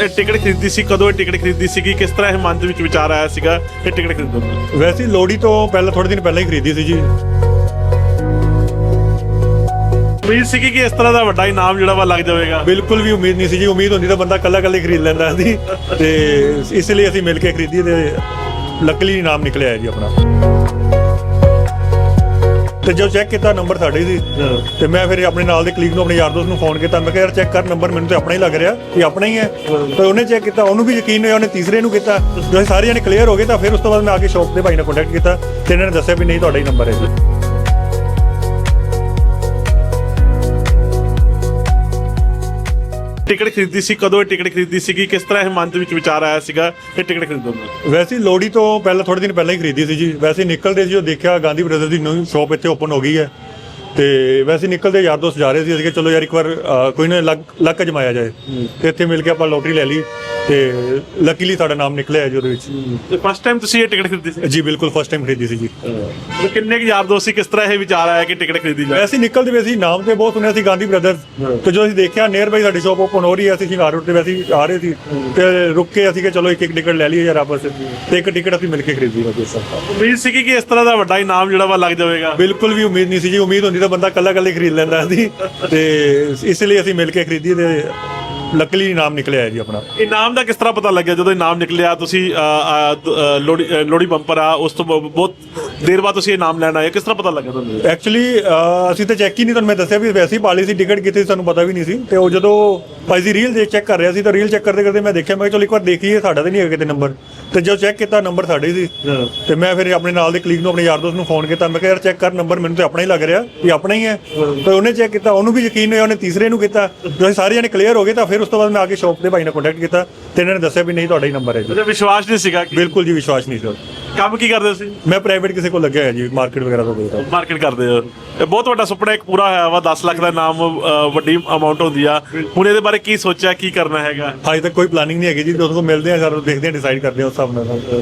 ਇਹ ਟਿਕਟ ਖਰੀਦੀ ਸੀ ਕਦੋਂ ਇਹ ਟਿਕਟ ਖਰੀਦੀ ਸੀਗੀ ਕਿਸ ਤਰ੍ਹਾਂ ਇਹ ਮਨ ਦੇ ਵਿੱਚ ਵਿਚਾਰ ਆਇਆ ਸੀਗਾ ਇਹ ਟਿਕਟ ਖਰੀਦਣ ਦਾ ਵੈਸੇ ਹੀ ਲੋਹੜੀ ਤੋਂ ਪਹਿਲਾਂ ਥੋੜੇ ਦਿਨ ਪਹਿਲਾਂ ਹੀ ਖਰੀਦੀ ਸੀ ਜੀ। ਉਮੀਦ ਸੀਗੀ ਕਿ ਇਸ ਤਰ੍ਹਾਂ ਦਾ ਵੱਡਾ ਇਨਾਮ ਜਿਹੜਾ ਵਾ ਲੱਗ ਜਾਵੇਗਾ? ਬਿਲਕੁਲ ਵੀ ਉਮੀਦ ਨਹੀਂ ਸੀ ਜੀ ਉਮੀਦ ਹੁੰਦੀ ਤਾਂ ਬੰਦਾ ਕੱਲਾ ਕੱਲਾ ਹੀ ਖਰੀਦ ਲੈਂਦਾ ਸੀ। ਤੇ ਇਸ ਲਈ ਅਸੀਂ ਮਿਲ ਕੇ ਖਰੀਦੀ ਤੇ ਲੱਕਲੀ ਇਨਾਮ ਨਿਕਲਿਆ ਜੀ ਆਪਣਾ। ਤੇ ਜਦੋਂ ਚੈੱਕ ਕੀਤਾ ਨੰਬਰ ਸਾਡੇ ਸੀ। ਤੇ ਮੈਂ ਫਿਰ ਆਪਣੇ ਨਾਲ ਦੇ ਕਲੀਗ ਨੂੰ ਆਪਣੇ ਯਾਰ ਦੋਸਤ ਨੂੰ ਫੋਨ ਕੀਤਾ। ਮੈਂ ਕਿਹਾ ਯਾਰ ਚੈੱਕ ਕਰ ਨੰਬਰ ਮੈਨੂੰ ਤੇ ਆਪਣਾ ਹੀ ਲੱਗ ਰਿਹਾ। ਕਿ ਆਪਣਾ ਹੀ ਹੈ। ਤੇ ਉਹਨੇ ਚੈੱਕ ਕੀਤਾ ਉਹਨੂੰ ਵੀ ਯਕੀਨ ਹੋਇਆ ਉਹਨੇ ਤੀਸਰੇ ਨੂੰ ਕੀਤਾ। ਜਦੋਂ ਸਾਰੇ ਜਣੇ ਕਲੀਅਰ ਹੋ ਗਏ ਤਾਂ ਫਿਰ ਉਸ ਤੋਂ ਬਾਅਦ ਮੈਂ ਆ ਕੇ ਸ਼ੌਪ ਦੇ ਭਾਈ ਨਾਲ ਕੰਟੈਕਟ ਕੀਤਾ ਤੇ ਇਹਨਾਂ ਨੇ ਦੱਸਿਆ ਵੀ ਨਹੀਂ ਤੁਹਾਡਾ ਹੀ ਨੰਬਰ ਹੈ ਜੀ। ਟਿਕਟ ਖਰੀਦੀ ਸੀ, ਕਦੋਂ ਇਹ ਟਿਕਟ ਖਰੀਦੀ ਸੀਗੀ, ਕਿਸ ਤਰ੍ਹਾਂ ਇਹ ਮਨ ਦੇ ਵਿੱਚ ਵਿਚਾਰ ਆਇਆ ਸੀਗਾ ਇਹ ਟਿਕਟ ਖਰੀਦਣ ਦਾ ਵੈਸੇ ਹੀ ਲੋਹੜੀ ਤੋਂ ਪਹਿਲਾਂ ਥੋੜੇ ਦਿਨ ਪਹਿਲਾਂ ਹੀ ਖਰੀਦੀ ਸੀ ਜੀ। ਵੈਸੇ ਨਿਕਲਦੇ ਸੀ ਉਹ ਦੇਖਿਆ ਗਾਂਧੀ ਬ੍ਰਦਰ ਦੀ ਨਵੀਂ ਸ਼ਾਪ ਇੱਥੇ ਓਪਨ ਹੋ ਗਈ ਹੈ। ਤੇ ਵੈਸੇ ਨਿਕਲਦੇ ਯਾਰ ਦੋਸਤ ਜਾ ਰਹੇ ਸੀ ਅਸੀਂ ਕਿ ਚਲੋ ਯਾਰ ਇੱਕ ਵਾਰ ਕੋਈ ਨਾ ਲੱਕ ਲੱਕ ਅਜਮਾਇਆ ਜਾਏ। ਤੇ ਇੱਥੇ ਮਿਲ ਕੇ ਆਪਾਂ ਲੋਟਰੀ ਲੈ ਲਈ ਤੇ ਲੱਕੀਲੀ ਸਾਡਾ ਨਾਮ ਨਿਕਲਿਆ ਜੀ ਉਹਦੇ ਵਿੱਚ। ਤੇ ਫਸਟ ਟਾਈਮ ਤੁਸੀਂ ਇਹ ਟਿਕਟ ਖਰੀਦੀ ਸੀ? ਜੀ ਬਿਲਕੁਲ ਫਸਟ ਟਾਈਮ ਖਰੀਦੀ ਸੀ ਜੀ। ਤੇ ਕਿੰਨੇ ਕੁ ਯਾਰ ਦੋਸਤ ਸੀ ਕਿਸ ਤਰ੍ਹਾਂ ਇਹ ਵਿਚਾਰ ਆਇਆ ਕਿ ਟਿਕਟ ਖਰੀਦੀ ਜਾਏ? ਵੈਸੇ ਹੀ ਨਿਕਲਦੇ ਵੇ ਸੀ ਨਾਮ ਤੇ ਬਹੁਤ ਸੁਣਿਆ ਸੀ ਗਾਂਧੀ ਬ੍ਰਦਰ ਤੇ ਜਦੋਂ ਅਸੀਂ ਦੇਖਿਆ ਨੀਅਰ ਬਾਈ ਸਾਡੀ ਸ਼ਾਪ ਓਪਨ ਹੋ ਰਹੀ ਹੈ ਅਸੀਂ ਸ਼ਿੰਗਾਰ ਰੋਡ ਤੇ ਵੈਸੇ ਹੀ ਆ ਰਹੇ ਸੀ। ਤੇ ਰੁਕ ਕੇ ਅਸੀਂ ਕਿ ਚਲੋ ਇੱਕ ਇੱਕ ਟਿਕਟ ਲੈ ਲਈਏ ਯਾਰ ਆਪਸ ਵਿੱਚ। ਤੇ ਇੱਕ ਟਿਕਟ ਅਸੀਂ ਮਿਲ ਕੇ ਖਰੀਦੀ। ਉਮੀਦ ਸੀਗੀ ਕਿ ਇਸ ਤਰ੍ਹਾਂ ਦਾ ਵੱਡਾ ਇਨਾਮ ਜਿਹੜਾ ਵਾ ਲੱਗ ਜਾਵੇਗਾ। ਬਿਲਕੁਲ ਵੀ ਉਮੀਦ ਨਹੀਂ ਸੀ ਜੀ ਉਮੀਦ ਹੁੰਦੀ ਤਾਂ ਬੰਦਾ ਕੱਲਾ ਕੱਲਾ ਹੀ ਖਰੀਦ ਲੈਂਦਾ ਸੀ ਤੇ ਇਸ ਲਈ ਅਸੀਂ ਮਿਲ ਕੇ ਖਰੀਦੀ ਤੇ ਲੱਕਲੀ ਇਨਾਮ ਨਿਕਲਿਆ ਜੀ ਆਪਣਾ। ਇਨਾਮ ਦਾ ਕਿਸ ਤਰ੍ਹਾਂ ਪਤਾ ਲੱਗਿਆ ਜਦੋਂ ਇਨਾਮ ਨਿਕਲਿਆ? ਤੁਸੀਂ ਅ, ਲੋਹੜੀ ਬੰਪਰ ਆ ਉਸ ਤੋਂ ਬਹੁਤ ਦੇਰ ਬਾਅਦ ਤੁਸੀਂ ਇਨਾਮ ਲੈਣ ਆਏ ਕਿਸ ਤਰ੍ਹਾਂ ਪਤਾ ਲੱਗਿਆ ਤੁਹਾਨੂੰ ਐਕਚੁਅਲੀ ਅਸੀਂ ਤਾਂ ਚੈੱਕ ਹੀ ਨਹੀਂ ਤੁਹਾਨੂੰ ਮੈਂ ਦੱਸਿਆ ਵੀ ਵੈਸੇ ਹੀ ਪਾਲੀ ਸੀ ਟਿਕਟ ਕਿਤੇ ਸਾਨੂੰ ਪਤਾ ਵੀ ਨਹੀਂ ਸੀ। ਤੇ ਉਹ ਜਦੋਂ ਭਾਈ ਜੀ ਰੀਲ ਦੇ ਚੈੱਕ ਕਰ ਰਿਹਾ ਸੀ ਤਾਂ ਰੀਲ ਚੈੱਕ ਕਰਦੇ ਕਰਦੇ ਮੈਂ ਦੇਖਿਆ ਮੈਂ ਕਿਹਾ ਚਲੋ ਇੱਕ ਵਾਰ ਦੇਖੀਏ ਸਾਡਾ ਤਾਂ ਨਹੀਂ ਹੈਗਾ ਕਿਤੇ ਨੰਬਰ ਤੇ ਜਦੋਂ ਚੈੱਕ ਕੀਤਾ ਨੰਬਰ ਸਾਡੇ ਹੀ। ਸੀ ਤੇ ਮੈਂ ਫਿਰ ਆਪਣੇ ਨਾਲ ਦੇ ਕਲੀਗ ਨੂੰ ਆਪਣੇ ਯਾਰ ਦੋਸਤ ਨੂੰ ਫੋਨ ਕੀਤਾ ਮੈਂ ਕਿਹਾ ਯਾਰ ਚੈੱਕ ਕਰ ਨੰਬਰ ਮੈਨੂੰ ਤੇ ਆਪਣਾ ਹੀ ਲੱਗ ਰਿਹਾ ਕਿ ਆਪਣਾ ਹੀ ਹੈ। ਤੇ ਉਹਨੇ ਚੈੱਕ ਕੀਤਾ ਉਹਨੂੰ ਵੀ ਯਕੀਨ ਹੋਇਆ ਉਹਨੇ ਤੀਸਰੇ ਨੂੰ ਕੀਤਾ। ਜਦੋਂ ਸਾਰੇ ਜਣੇ ਕਲੀਅਰ ਹੋ ਗਏ ਤਾਂ ਫਿਰ ਉਸ ਤੋਂ ਬਾਅਦ ਮੈਂ ਆ ਕੇ ਸ਼ਾਪ ਦੇ ਭਾਈ ਨਾਲ ਕੰਟੈਕਟ ਕੀਤਾ ਤੇ ਇਹਨਾਂ ਨੇ ਦੱਸਿਆ ਵੀ ਨਹੀਂ ਤੁਹਾਡਾ ਹੀ ਨੰਬਰ ਹੈ ਜੀ। ਵਿਸ਼ਵਾਸ ਨਹੀਂ ਸੀਗਾ ਬਿਲਕੁਲ ਜੀ ਵਿਸ਼ਵਾਸ ਨਹੀਂ ਸੀ। ਕੰਮ ਕੀ ਕਰਦੇ ਸੀ ਮੈਂ ਪ੍ਰਾਈਵੇਟ ਕਿਸੇ ਕੋਲ ਲੱਗਿਆ ਹੋਇਆ ਜੀ ਮਾਰਕੀਟ ਵਗੈਰਾ ਤੋਂ ਦੇਖਦਾ ਮਾਰਕੀਟ ਕਰਦੇ ਹੋ। ਇਹ ਬਹੁਤ ਵੱਡਾ ਸੁਪਨਾ ਇੱਕ ਪੂਰਾ ਹੋਇਆ ਵਾ 10 ਲੱਖ ਦਾ ਨਾਮ ਅ, ਵੱਡੀ ਅਮਾਉਂਟ ਹੁੰਦੀ ਆ। ਹੁਣ ਇਹਦੇ ਬਾਰੇ ਕੀ ਸੋਚਿਆ ਕੀ ਕਰਨਾ ਹੈਗਾ? ਅਜੇ ਤੱਕ ਕੋਈ ਪਲਾਨਿੰਗ ਨਹੀਂ ਹੈਗੀ ਜੀ ਜਦੋਂ ਮਿਲਦੇ ਆ ਸਰ ਦੇਖਦੇ ਆ ਡਿਸਾਈਡ ਕਰਦੇ ਆ ਉਸ ਹਿਸਾਬ ਨਾਲ।